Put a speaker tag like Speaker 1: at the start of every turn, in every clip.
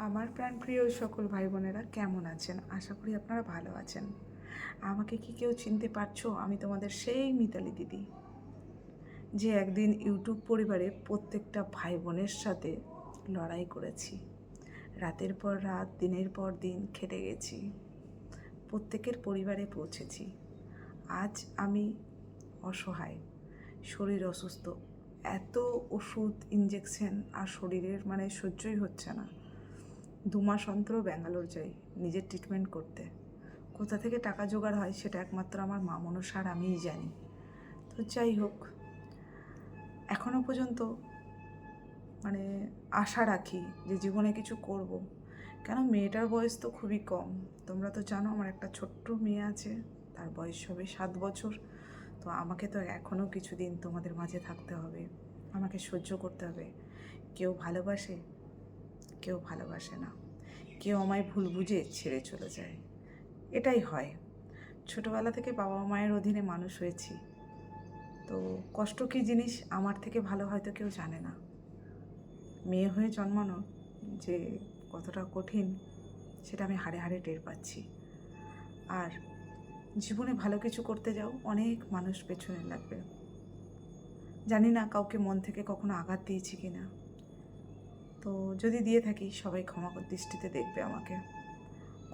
Speaker 1: আমার প্রাণ প্রিয় সকল ভাই বোনেরা কেমন আছেন? আশা করি আপনারা ভালো আছেন। আমাকে কি কেউ চিনতে পারছ? আমি তোমাদের সেই মিতালি দিদি। যে একদিন ইউটিউব পরিবারে প্রত্যেকটা ভাই বোনের সাথে লড়াই করেছি। রাতের পর রাত, দিনের পর দিন খেটে গেছি। প্রত্যেকের পরিবারে পৌঁছেছি। আজ আমি অসহায়, শরীর অসুস্থ। এত ওষুধ ইঞ্জেকশন আর শরীরের মানে সহ্যই হচ্ছে না। দু মাস অন্তর ব্যাঙ্গালোর যাই, নিজের ট্রিটমেন্ট করতে। কোথা থেকে টাকা জোগাড় হয় সেটা একমাত্র আমার মা মনসার আমিই জানি। তো যাই হোক এখনও পর্যন্ত মানে আশা রাখি যে জীবনে কিছু করব। কেন মেয়েটার বয়স তো খুবই কম। তোমরা তো জানো আমার একটা ছোট্ট মেয়ে আছে, তার বয়স হবে সাত বছর। তো আমাকে তো এখনও কিছুদিন তোমাদের মাঝে থাকতে হবে। আমাকে সহ্য করতে হবে। কেউ ভালোবাসে কেউ ভালোবাসে না। কেউ আমায় ভুল বুঝে ছেড়ে চলে যায়। এটাই হয়। ছোটোবেলা থেকে বাবা মায়ের অধীনে মানুষ হয়েছি। তো কষ্ট কী জিনিস আমার থেকে ভালো হয়তো কেউ জানে না। মেয়ে হয়ে জন্মানো যে কতটা কঠিন, সেটা আমি হাড়ে হাড়ে টের পাচ্ছি। আর জীবনে ভালো কিছু করতে যাও, অনেক মানুষ পেছনে লাগবে। জানি না কাউকে মন থেকে কখনো আঘাত দিয়েছি কি না তো যদি দিয়ে থাকি, সবাই ক্ষমা দৃষ্টিতে দেখবে আমাকে।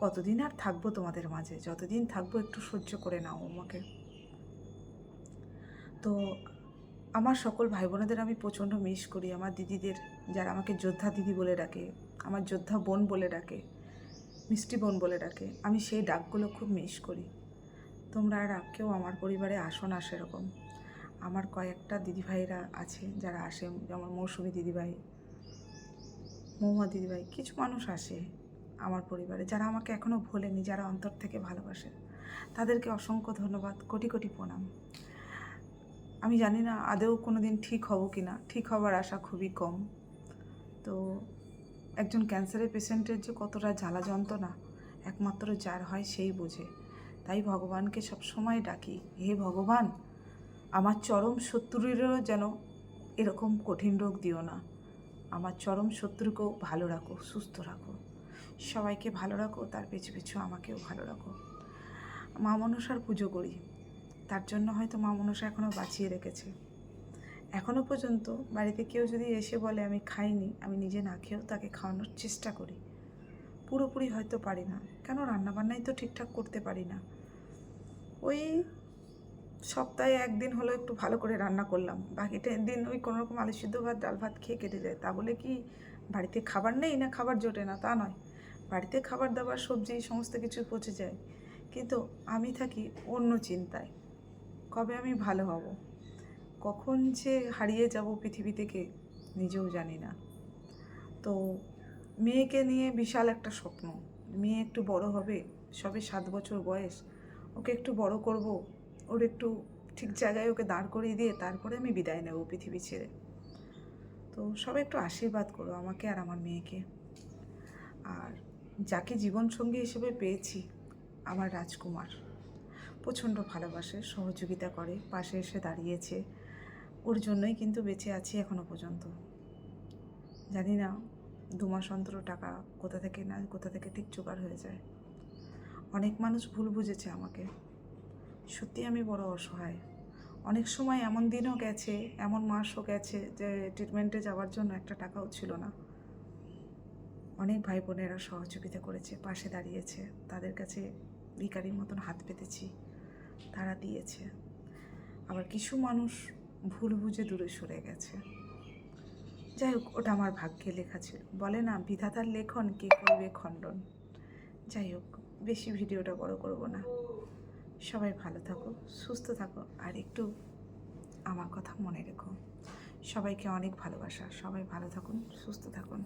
Speaker 1: কতদিন আর থাকব তোমাদের মাঝে? যতদিন থাকব, একটু সহ্য করে নাও আমাকে। তো আমার সকল ভাই বোনেদের আমি প্রচণ্ড মিস করি। আমার দিদিদের, যারা আমাকে যোদ্ধা দিদি বলে ডাকে, আমার যোদ্ধা বোন বলে ডাকে, মিষ্টি বোন বলে ডাকে, আমি সেই ডাকগুলো খুব মিস করি। তোমরা আর কেউ আমার পরিবারে আসো না সেরকম। আমার কয়েকটা দিদিভাইরা আছে যারা আসে, যেমন মৌসুমি দিদিভাই মৌমা দিদিভাই কিছু মানুষ আসে আমার পরিবারে যারা আমাকে এখনও ভোলেনি, যারা অন্তর থেকে ভালোবাসে। তাদেরকে অসংখ্য ধন্যবাদ, কোটি কোটি প্রণাম। আমি জানি না আদেও কোনো দিন ঠিক হব কি না ঠিক হবার আশা খুবই কম। তো একজন ক্যান্সারের পেশেন্টের যে কতটা জ্বালা যন্ত্রণা, একমাত্র যার হয় সেই বোঝে। তাই ভগবানকে সবসময় ডাকি, হে ভগবান, আমার চরম শত্রুরেরও যেন এরকম কঠিন রোগ দিও না। আমার চরম শত্রুকেও ভালো রাখো, সুস্থ রাখো। সবাইকে ভালো রাখো, তার পিছু পিছু আমাকেও ভালো রাখো। মা মনসার পুজো করি। তার জন্য হয়তো মা মনসা এখনও বাঁচিয়ে রেখেছে। এখনও পর্যন্ত বাড়িতে কেউ যদি এসে বলে, আমি খাইনি, আমি নিজে না খেয়েও তাকে খাওয়ানোর চেষ্টা করি। পুরোপুরি হয়তো পারি না। কেন? রান্নাবান্নাই তো ঠিকঠাক করতে পারি না। ওই সপ্তাহে একদিন হলো একটু ভালো করে রান্না করলাম। বাকিটা দিন ওই কোনোরকম আলু সিদ্ধ ভাত, ডাল ভাত খেয়ে কেটে যায়। তা বলে কি, বাড়িতে খাবার নেই না খাবার জোটে না? তা নয়। বাড়িতে খাবার দাবার, সবজি, সমস্ত কিছু পচে যায়। কিন্তু আমি থাকি অন্য চিন্তায়। কবে আমি ভালো হব? কখন যে হারিয়ে যাব পৃথিবী থেকে, নিজেও জানি না। তো মেয়েকে নিয়ে বিশাল একটা স্বপ্ন। মেয়ে একটু বড় হবে, সবে সাত বছর বয়স। ওকে একটু বড় করব ওর একটু ঠিক জায়গায় ওকে দাঁড় করিয়ে দিয়ে তারপরে আমি বিদায় নেব পৃথিবী ছেড়ে। তো সবাই একটু আশীর্বাদ করো আমাকে আর আমার মেয়েকে। আর যাকে জীবনসঙ্গী হিসেবে পেয়েছি, আমার রাজকুমার। প্রচণ্ড ভালোবাসে, সহযোগিতা করে, পাশে এসে দাঁড়িয়েছে। ওর জন্যই কিন্তু বেঁচে আছি এখনও পর্যন্ত। জানি না দু মাস অন্তর টাকা কোথা থেকে না, কোথা থেকে ঠিক জোগাড় হয়ে যায়। অনেক মানুষ ভুল বুঝেছে আমাকে। সত্যি আমি বড় অসহায়। অনেক সময় এমন দিনও গেছে, এমন মাসও গেছে যে ট্রিটমেন্টে যাওয়ার জন্য একটা টাকাও ছিল না। অনেক ভাই বোনেরা সহযোগিতা করেছে, পাশে দাঁড়িয়েছে, তাদের কাছে ভিকারির মতন হাত পেতেছি, তারা দিয়েছে। আবার কিছু মানুষ ভুল বুঝে দূরে সরে গেছে। যাই হোক, ওটা আমার ভাগ্যে লেখা ছিল। বলে না, বিধাতার লেখন কে করবে খণ্ডন। যাই হোক, বেশি ভিডিওটা বড় করব না। সবাই ভালো থাকো, সুস্থ থাকো, আর একটু আমার কথা মনে রেখো। সবাইকে অনেক ভালোবাসা। সবাই ভালো থাকুন, সুস্থ থাকুন।